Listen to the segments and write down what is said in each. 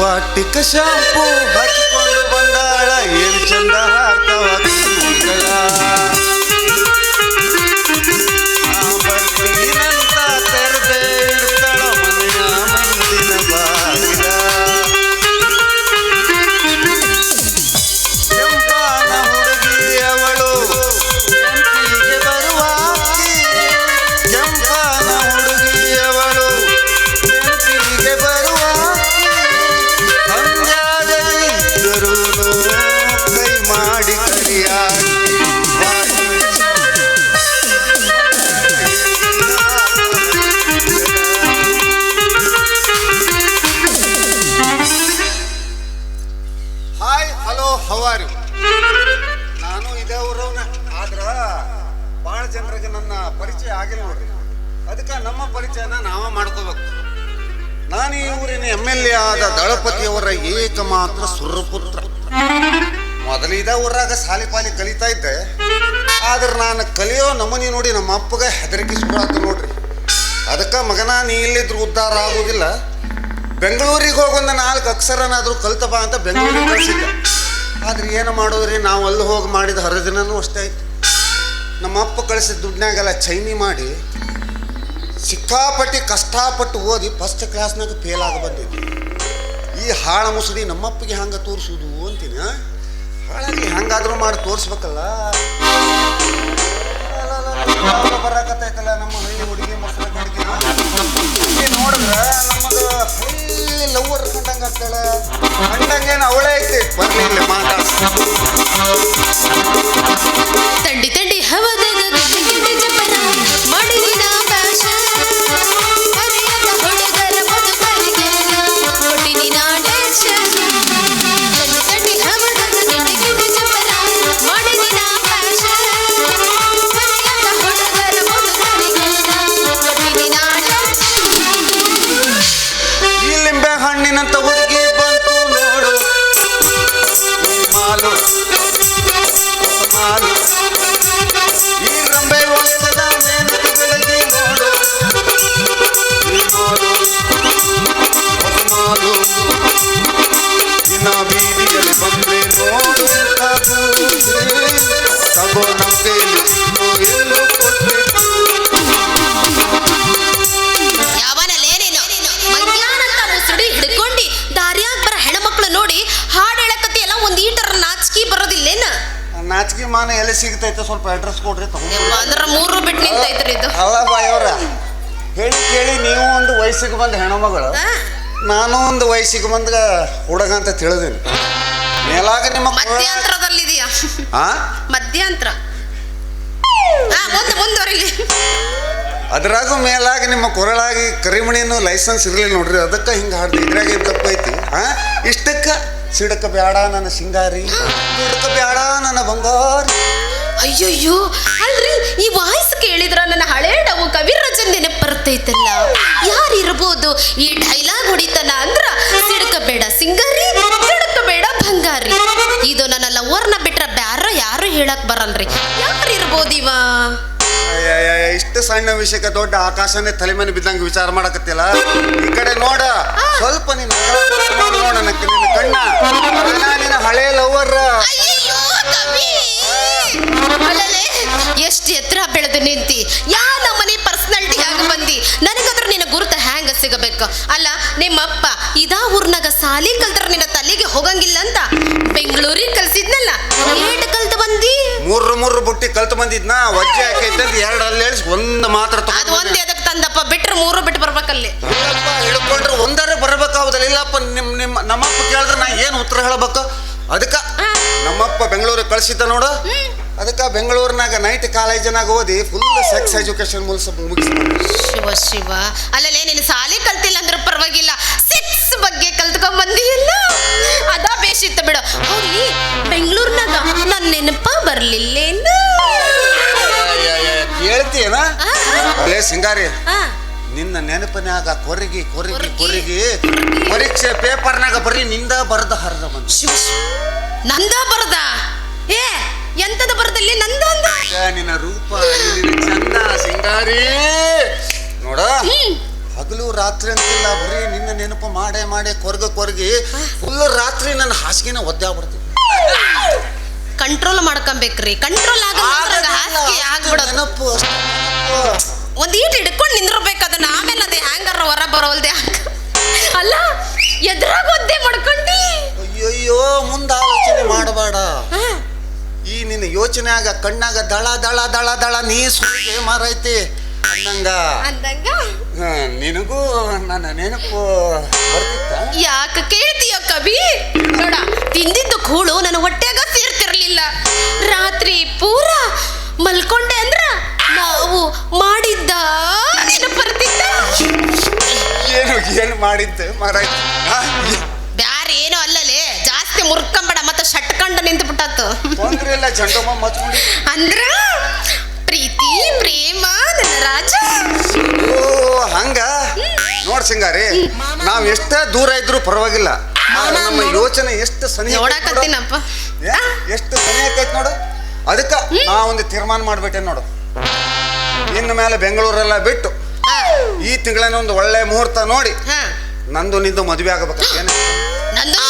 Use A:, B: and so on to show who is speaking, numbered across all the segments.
A: ವಾಟಿಕ shampoo ಹಚ್ಕೊಂಡು ಬಂದಾಳ ಏನ್ ಚಂದ ಹಾರ್ತಾವ ನಮ್ಮ ಪರಿಚಯನ ನಾವ ಮಾಡ್ಕೋಬೇಕು. ನಾನು ಈ ಊರಿನ ಎಂ ಎಲ್ ಎ ಆದ ದಳಪತಿಯವರ ಏಕಮಾತ್ರ ಸುರಪುತ್ರ. ಮೊದಲಿದ ಊರಾಗ ಸಾಲಿ ಪಾಲಿ ಕಲಿತಾ ಇದ್ದೆ. ಆದ್ರೆ ನಾನು ಕಲಿಯೋ ನಮನಿ ನೋಡಿ ನಮ್ಮ ಅಪ್ಪಗೆ ಹೆದರಿಕಿಸ್ಕೊಳತ್ತ ನೋಡ್ರಿ. ಅದಕ್ಕೆ ಮಗನ ನೀ ಇಲ್ಲಿದ್ರು ಉದ್ಧಾರ ಆಗೋದಿಲ್ಲ. ಬೆಂಗಳೂರಿಗೆ ಹೋಗೊಂದು ನಾಲ್ಕು ಅಕ್ಷರನಾದರೂ ಕಲ್ತಪ್ಪ ಅಂತ ಬೆಂಗಳೂರಿಗೆ ಕಳಿಸಿದ್ದೆ. ಆದ್ರೆ ಏನು ಮಾಡೋದ್ರಿ, ನಾವು ಅಲ್ಲಿ ಹೋಗಿ ಮಾಡಿದ ಹರಿದಿನೂ ಅಷ್ಟೇ ಆಯ್ತು. ನಮ್ಮ ಅಪ್ಪ ಕಳಿಸಿದ ದುಡ್ನ್ಯಾಗೆಲ್ಲ ಚೈನಿ ಮಾಡಿ ಸಿಕ್ಕಾಪಟ್ಟಿ ಕಷ್ಟಪಟ್ಟು ಓದಿ ಫಸ್ಟ್ ಕ್ಲಾಸ್ನಾಗ ಫೇಲ್ ಆಗಿ ಬಂದಿದ್ದೆ ಈ ಹಾಳ ಮುಸುಡಿ ನಮ್ಮಪ್ಪಗೆ ಹಂಗೆ ತೋರಿಸೋದು ಅಂತೀನಿ? ಹಾಳಾಗಿ ಹೆಂಗಾದ್ರೂ ಮಾಡಿ ತೋರಿಸ್ಬೇಕಲ್ಲ. ಬರಾಕತ್ತೈತಲ್ಲ ನಮ್ಮ ಹಳ್ಳಿ ಹುಡುಗಿ, ಮೊಸರು ಹುಡುಗಿ ನೋಡಿದ್ರೆ ನಮ್ಮದು ಫುಲ್ ಲವ್ವರ್ ಕಂಡಂಗ ಆಗ್ತಾಳ ಕಂಡಂಗೇನು ಅವಳೇ ಐತಿ. ಬರ್ಲಿ ಸಿಗ್ತೈತೆ ಸ್ವಲ್ಪ ಅಡ್ರೆಸ್ ಕೊಡ್ರಿ ತಗೊಂಡು
B: ಯವ್ವ, ಅಂದ್ರ ಮೂರು ಬಿಟ್ಟು ನಿಂತೈತ್ರಿ ಇದು.
A: ಅಲ್ಲ ಹೇಳಿ ಕೇಳಿ ನೀವು ಒಂದು ವಯಸ್ಸಿಗೆ ಬಂದ ಹೆಣ್ಮಗಳು ನಾನು ಒಂದು ವಯಸ್ಸಿಗೆ ಬಂದ ಹುಡುಗ ಅಂತ ತಿಳಿದೀನಿ. ಮೇಲಾಗ ನಿಮ್ಮ
B: ಮಧ್ಯಂತರದಲ್ಲಿದೆಯಾ ಮಧ್ಯಂತರ. ಮುಂದೆ ಮುಂದುವರಿಲಿ
A: ಅದ್ರಾಗೂ ಮೇಲಾಗಿ ನಿಮ್ಮ ಕೊರಳಾಗಿ ಕರಿಮಣಿನೂ ಲೈಸೆನ್ಸ್ ಇರಲಿಲ್ಲ ನೋಡ್ರಿ ಅದಕ್ಕೆ ಹಿಂಗೆ ಹಾಡ್ದು ಇದ್ರಾಗ ತಪ್ಪೈತಿ. ಆ? ಇಷ್ಟಕ್ಕ ಸಿಡಕ ಬ್ಯಾಡ ನನ್ನ ಸಿಂಗಾರಿ ಸಿಡಕ ಬ್ಯಾಡ ನನ್ನ ಬಂಗಾರಿ.
B: ಅಯ್ಯಯ್ಯೋ ಅಲ್ರಿ ಈ ವಾಯ್ಸ್ ಕೇಳಿದ್ರ ನನ್ನ ಹಳೆ ಡವು ಕವಿರಾಜನ್ ನೆನಪು ಬರ್ತೈತಲ್ಲ. ಯಾರಿರ್ಬೋದು? ಈ ಡೈಲಾಗ್ ಹೊಡಿತನ ಅಂದ್ರ ಸಿಡ್ಕಬೇಡ ಸಿಂಗಾರಿ ಸಿಡ್ಕಬೇಡ ಬಂಗಾರಿ. ಇದು ನನ್ನ ಲವರ್ನ ಬಿಟ್ರ ಬ್ಯಾರ ಯಾರು ಹೇಳಕ್ ಬರಲ್ರಿ. ಯಾರಿರ್ಬೋದು ಇವ?
A: ಇಷ್ಟು ಸಣ್ಣ ವಿಷಯಕ್ಕೆ ದೊಡ್ಡ ಆಕಾಶನೇ ತಲೆ ಮನೆ ಬಿದ್ದಂಗೆ ವಿಚಾರ ಮಾಡಕತ್ತಿಲ್ಲ ಈ ಕಡೆ ನೋಡ ಸ್ವಲ್ಪ ನೀನು ನೋಡು ನಿನ್ನ ಕಣ್ಣ. ನಿನ್ನ ಹಳೆ ಲವರ್
B: ಅಲ್ಲಲೇ ಎಷ್ಟು ಎತ್ತರ ಬೆಳೆದು ನಿಂತಿ? ಯಾ ನಮ್ಮನೆ ಪರ್ಸನಾಲಿಟಿ ಹ್ಯಾಂಗ ಬಂದಿ? ನನಗಂದ್ರೆ ನಿನ್ನ ಗುರುತ ಹ್ಯಾಂಗ ಸಿಗಬೇಕು? ಅಲ್ಲ ನಿಮ್ಮಪ್ಪ ಇದಾ ಊರ್ನಾಗ ಸಾಲಿ ಕಲ್ತರ ನಿನ್ನ ತಲೆಗೆ ಹೋಗಂಗಿಲ್ಲ ಅಂತ ಬೆಂಗಳೂರಿಗೆ ಕಲ್ಸಿದ್ನಲ್ಲ ಏಟ್ ಕಲ್ತು ಬಂದಿ?
A: ಮೂರು ಮೂರು ಬುಟ್ಟಿ ಕಲ್ತು ಬಂದಿದ್ನ ವಜ್ಜೆ ಹಾಕೈತೆ ಅಂತ ಎರಡು ಅಲ್ಲಿ ಹೇಳಿಸ್ ಒಂದು ಮಾತ್ರ
B: ಅದು ಒಂದು ಎದಕ್ಕೆ ತಂದಪ್ಪ ಬಿಟ್ರೆ ಮೂರು ಬಿಟ್ಟು ಬರ್ಬೇಕಲ್ಲಿ.
A: ಅಪ್ಪ ಹಿಡ್ಕೊಂಡ್ರೆ ಒಂದರೆ ಬರ್ಬೇಕಾಗುದಿಲ್ಲ. ಇಲ್ಲಪ್ಪ ನಿಮ್ಮ ನಿಮ್ಮ ನಮ್ಮಪ್ಪ ಕೇಳಿದ್ರೆ ನಾ ಏನು ಉತ್ತರ ಹೇಳ್ಬೇಕು? ಅದಕ್ಕ ನಮ್ಮಪ್ಪ ಬೆಂಗಳೂರಿಗೆ ಕಳಿಸಿದ್ದ ನೋಡು. ಅದಕ್ಕೆ ಬೆಂಗಳೂರಿನಾಗ ನೈಟ್ ಕಾಲೇಜಿನಾಗ ಓದಿ ಫುಲ್ ಸೆಕ್ಸ್ ಎಜುಕೇಶನ್ ಮೂಲಕ ಮುಗಿಸ್
B: ಶಿವ ಶಿವ. ಅಲ್ಲಲೇ ನೀನು ಸಾಲಿ ಕಲ್ತಿಲ್ಲ ಅಂದ್ರೆ ಪರವಾಗಿಲ್ಲ. ಸಿಕ್ಸ್ ಬಗ್ಗೆ ಕಲ್ತ್ಕೊಂಡ್ ಬಂದಿಲ್ಲ ಅದ ಬೇಸಿತ್ತು ಬಿಡು. ಹೋಗಿ ಬೆಂಗಳೂರಿನಾಗ ನನ್ನ ನೆನಪ ಬರ್ಲಿಲ್ಲೇನು? ಹೇಳ್ತೀಯನ
A: ಅಲ್ಲೇ ಸಿಂಗಾರಿ ನಿನ್ನ ನೆನಪಿನಾಗ ಕೊರಗಿ ಕೊರಗಿ
B: ಕೊರಗಿ.
A: ಪರೀಕ್ಷೆ ಪೇಪರ್ನಾಗ ಬರ್ರಿ ನಿಂದ ಬರದ ಹರದ ಬಂದ.
B: ನಂದ ಬರದ? ಏ ಎಂತದ ಬರದಲ್ಲಿ ನಂದೊಂದು?
A: ನಿನ್ನ ರೂಪ ನಿನ್ನ ಚಂದ ಸಿಂಗಾರಿ. ನೋಡ ಹಗಲು ರಾತ್ರಿ ಅಂತಿಲ್ಲ ಬರೀ ನಿನ್ನ ನೆನಪು ಮಾಡೇ ಮಾಡೇ ಕೊರಗ ಕೊರಗಿ ಫುಲ್ ರಾತ್ರಿ ನನ್ನ ಹಾಸಿಗೆನ ಒದ್ದಾಗ್ಬಿಡ್ತೀನಿ
B: ಕಂಟ್ರೋಲ್ ಮಾಡ್ಕೊಬೇಕ್ರಿ. ಕಂಟ್ರೋಲ್ ಆಗಲ್ಲ ಹಾಸಿಗೆ ಆಗ್ಬಿಡೋದು.
A: ನೆನಪು ಅಷ್ಟು ನೆನಪು.
B: ಒಂದ್ ಈಟ್ ಹಿಡ್ಕೊಂಡು ನಿಂದಿರ್ಬೇಕು ಅದನ್ನ. ಆಮೇಲೆ ಅದೇ ಹ್ಯಾಂಗಾರ ಹೊರ ಬರೋಲ್ದೆ ಅಲ್ಲ ಎದ್ರಾಗ ಒದ್ದೆ ಮಾಡ್ಕೊಂಡಿ?
A: ಅಯ್ಯಯ್ಯೋ ಮುಂದೆ ಆಲೋಚನೆ ಮಾಡಬೇಡ. ಈ ನಿನ್ನ ಯೋಚನೆಯಾಗ ಕಣ್ಣಾಗ ದಳ ದಳ ದಳ ದಳ ನೀ ಸುಳಿಗೆ ಮಾರೈತಿ ಅಂದಂಗ.
B: ಅಂದಂಗ?
A: ಹ, ನಿನಗೂ ನನ್ನ ನೆನಪು ಬರ್ತಿತ್ತ?
B: ಯಾಕ ಕೇಳ್ತೀಯ ಕವಿ? ನೋಡ ತಿಂದಿದ್ದು ಕೂಳು ನನ್ನ ಹೊಟ್ಟೆಗ ಸೇರ್ತಿರ್ಲಿಲ್ಲ. ರಾತ್ರಿ ಪೂರ ಮಲ್ಕೊಂಡೆ ಅಂದ್ರ ನಾವು ಮಾಡಿದ್ದ ನೆನಪು ಬರ್ತಿದ್ದ
A: ಏನು ಏನು ಮಾಡಿದ್ದೆ? ಮಾರಾಯ್ತಿ. ಹಾ?
B: ಬ್ಯಾರೆ ಏನೋ ಅಲ್ಲಲೇ ಜಾಸ್ತಿ ಮುರ್ಕಂಬೇಡ ಶಟ್ಕಂಡು ನಿಂತು ಬಿಟ್ಟತ್ತು
A: ಜಂಡಮ್ಮ ಮಚ್ಕೊಂಡು
B: ಅಂದ್ರ ಪ್ರೀತಿ ಪ್ರೇಮ ನನ್ನ ರಾಜ.
A: ಓ ಹಂಗ? ನೋಡ್ ಸಿಂಗಾರಿ ನಾವ್ ಎಷ್ಟೇ ದೂರ ಇದ್ರು ಪರವಾಗಿಲ್ಲ. ಆದ್ರೆ ನಮ್ಮ ಯೋಚನೆ ಎಷ್ಟು ಸನಿಹ
B: ನೋಡಕತ್ತೀನಪ್ಪ.
A: ಎಷ್ಟು ಸನಿಹ ಆಕೈತಿ ನೋಡು. ಅದಕ್ಕ ನಾ ಒಂದು ತೀರ್ಮಾನ ಮಾಡ್ಬಿಟ್ಟೆ ನೋಡು. ಇನ್ನು ಮೇಲೆ ಬೆಂಗಳೂರೆಲ್ಲ ಬಿಟ್ಟು ಈ ತಿಂಗಳನ್ನ ಒಂದು ಒಳ್ಳೆ ಮುಹೂರ್ತ ನೋಡಿ
B: ಹಾ.
A: ನಂದು ನಿಂದು ಮದುವೆ ಆಗಬೇಕು ಏನು
B: ನಂದು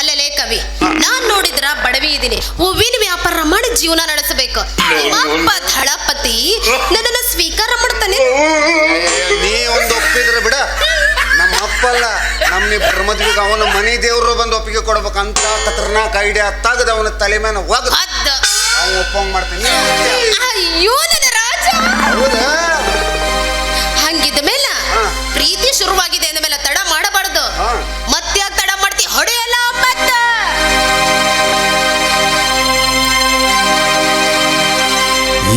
B: ಅಲ್ಲಲೇ ಕವಿ ನಾನ್ ನೋಡಿದ್ರ ಬಡವಿ ಇದೀನಿ. ಹೂವಿನ ವ್ಯಾಪಾರ ಮಾಡಿ ಜೀವನ ನಡೆಸಬೇಕು. ನಿಮ್ಮಪ್ಪ ಧಳಪತಿ ನನ್ನನ್ನ ಸ್ವೀಕಾರ ಮಾಡ್ತಾನೆ.
A: ನೀ ಒಂದು ಒಪ್ಪಿದ್ರೆ ಬಿಡ. ನಮ್ಮ ಅಪ್ಪಲ್ಲ ನಮ್ಮಿಬ್ಬರ ಮದ್ವೆಗೆ ಅವನ ಮನೆ ದೇವರು ಬಂದು ಒಪ್ಪಿಗೆ ಕೊಡ್ಬೇಕಂತ ಖತರ್ನಾಕ್ ಐಡಿಯಾ ತಗದ ಅವನ ತಲೆ ಮೇಲೆ ಒಗ್
B: ಅದ್ದ.
A: ಅವ್ನು ಒಪ್ಪಂಗ್ ಮಾಡ್ತೀನಿ.
B: ಅಯ್ಯೋ ನನ್ನ ರಾಜ.
A: ಹೌದಾ?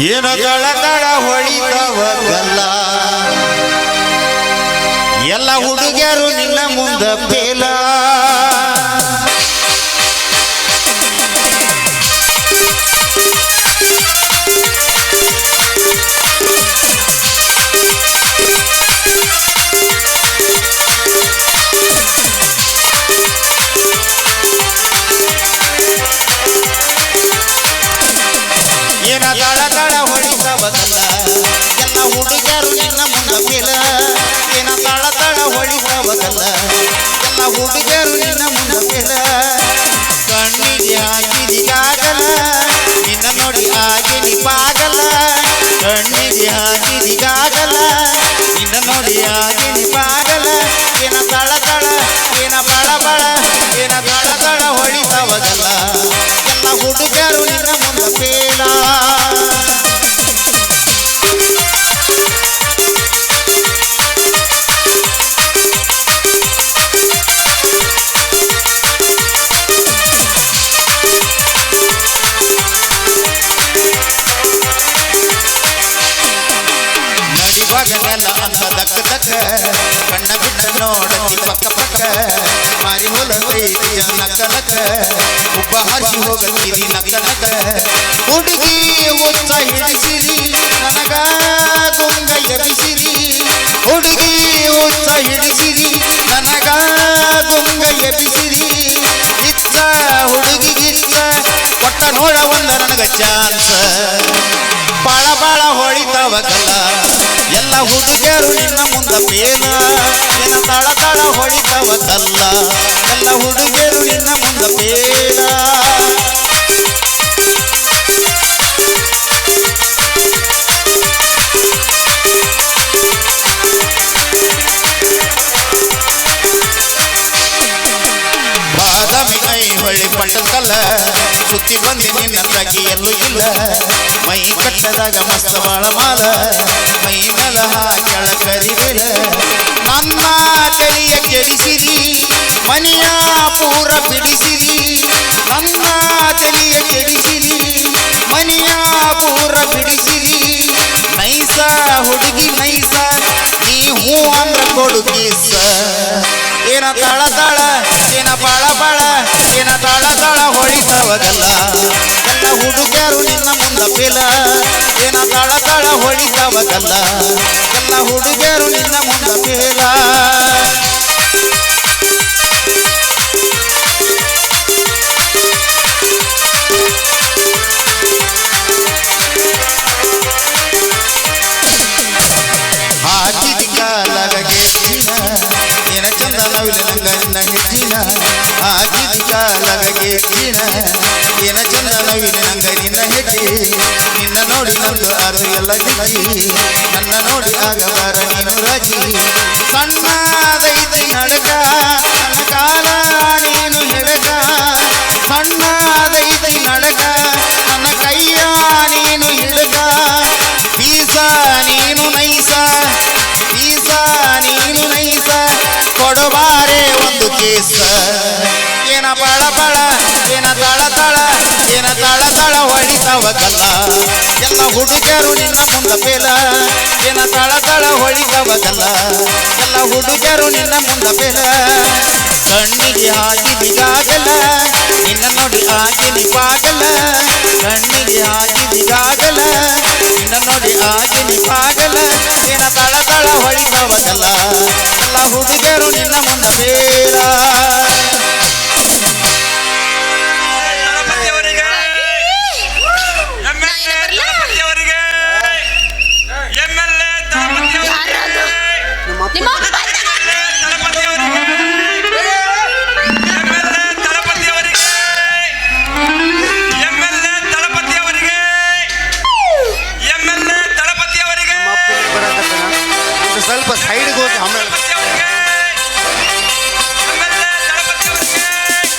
C: ಏನ ತಳ ಹೊಳಿತವ ಗಲ್ಲ ಎಲ್ಲ ಹುಡುಗಿಯರು ನಿನ್ನ ಮುಂದ ನಕ್ಕ ಉಬ್ಬ ಹರಿಸಿ ನಕ್ಕ ಹುಡುಗಿ ಉಚ್ಚ ಹಿಡಿಸಿರಿ ನನಗ ಗುಂಗ ಎಬ್ಬಿಸಿರಿ. ಹುಡುಗಿ ಉಚ್ಚ ಹಿಡಿಸಿರಿ ನನಗ ಗುಂಗ ಎಬ್ಬಿಸಿರಿ. ಇತ್ತ ಹುಡುಗಿ ಗಿಚ್ಚ ಕೊಟ್ಟ ನೋಡ ಒಂದ ನನಗ ಚಾನ್ಸ್. ಬಾಳ ಬಾಳ ಹೊಳಿತಾವಗಲ್ಲ ಎಲ್ಲ ಹುಡುಗಿಯರು ನಿನ್ನ ಮುಂದ ಬೇಲ ಏನ ತಳ ತಳ ಹೊಳಿತಾವಗಲ್ಲ ಎಲ್ಲ ಹುಡುಗಿಯರು ನಿನ್ನ ಮುಂದ ಬೇಡ ಬಾದಾಮಿ ಕೈ ಹೊಳ್ಳಿ ಪಟ್ಟದಲ್ಲ. ಸುತ್ತಿ ಬಂದೆ ನಿನ್ನ ಎಲ್ಲೂ ಇಲ್ಲ. ಮೈ ಕಟ್ಟದಾಗ ಮಸ್ತ ಬಾಳ ಮಾಲ. ಮೈ ಮೇಲ ಹಾಕ್ಯಾಳ ಕರಿಬೇಲ ನನ್ನ ಕೈಯ ಕೆಡಿಸಿರಿ, ಮನೆಯ ಪೂರ ಬಿಡಿಸಿರಿ. ನನ್ನ ತಲೆಯ ಕೆಡಿಸಿರಿ, ಮನೆಯ ಪೂರ ಬಿಡಿಸಿರಿ. ನೈಸ ಹುಡುಗಿ ನೈಸ, ನೀ ಹೂ ಅಂದ್ರ ಕೊಡು ಕೀಸ. ಏನ ತಾಳ ತಾಳ, ಏನ ಬಾಳ ಬಾಳ ಏನ ತಾಳ ತಾಳ ಹೊಳಿತವಗಲ್ಲ ಎಲ್ಲ ಹುಡುಗರು ನಿನ್ನ ಮುಂದ ಪಿಲ ಏನ ತಾಳ ತಾಳ ಹೊಳಿತವಗಲ್ಲ ಎಲ್ಲ ಹುಡುಗರು ನಿನ್ನ ಮುಂದ ಪಿಲ ಏನ ಚಂದ ನವಿಲ ನಂಗ ನಿನ್ನ ಹೆಜ್ಜೆ ನಿನ್ನ ನೋಡಿ ನಂದು ಅದು ಎಲ್ಲ ಗಿಜ್ಜಿ ನನ್ನ ನೋಡಿ ಆಗಬಾರ ನೀನು ರಜಿ ಸಣ್ಣದೈತಿ ನಡಕ ನನ್ನ ಕಾಲ ನೀನು ಹಿಡಕ ಸಣ್ಣದೈತಿ ನಡಕ ನನ್ನ ಕೈಯ ನೀನು ಹಿಡಕ ಬೀಸ ನೀನು ನೈಸ ಬೀಸ ನೀನು ನೈಸ ಕೊಡಬಾರೆ ಒಂದು ಕೇಸ ಏನ ಬಳ ಬಳ ಕಲ್ಲ ಎಲ್ಲ ಹುಡುಗರು ನಿನ್ನ ಮುಂದ ಪೇಲ. ಏನ ತಳ ತಳ ಕಲ್ಲ ಎಲ್ಲ ಹುಡುಗರು ನಿನ್ನ ಮುಂದ ಪೇಲ. ಕಣ್ಣಿಗೆ ಹಾಕಿದಿಗಾಗಲ್ಲ. ನಿನ್ನ ನೋಡಿ ಹಾಕಿನಿ ಪಾಗಲ ಕಣ್ಣಿಗೆ ಹಾಕಿದಿಗಾಗಲ್ಲ. ನಿನ್ನ ನೋಡಿ ಹಾಕಿನಿ ಪಾಗಲ ಏನ ತಳ ತಳ ಹೊಳಿತಾವಲ್ಲ ಎಲ್ಲ ಹುಡುಗರು ನಿನ್ನ ಮುಂದ ಬೇರ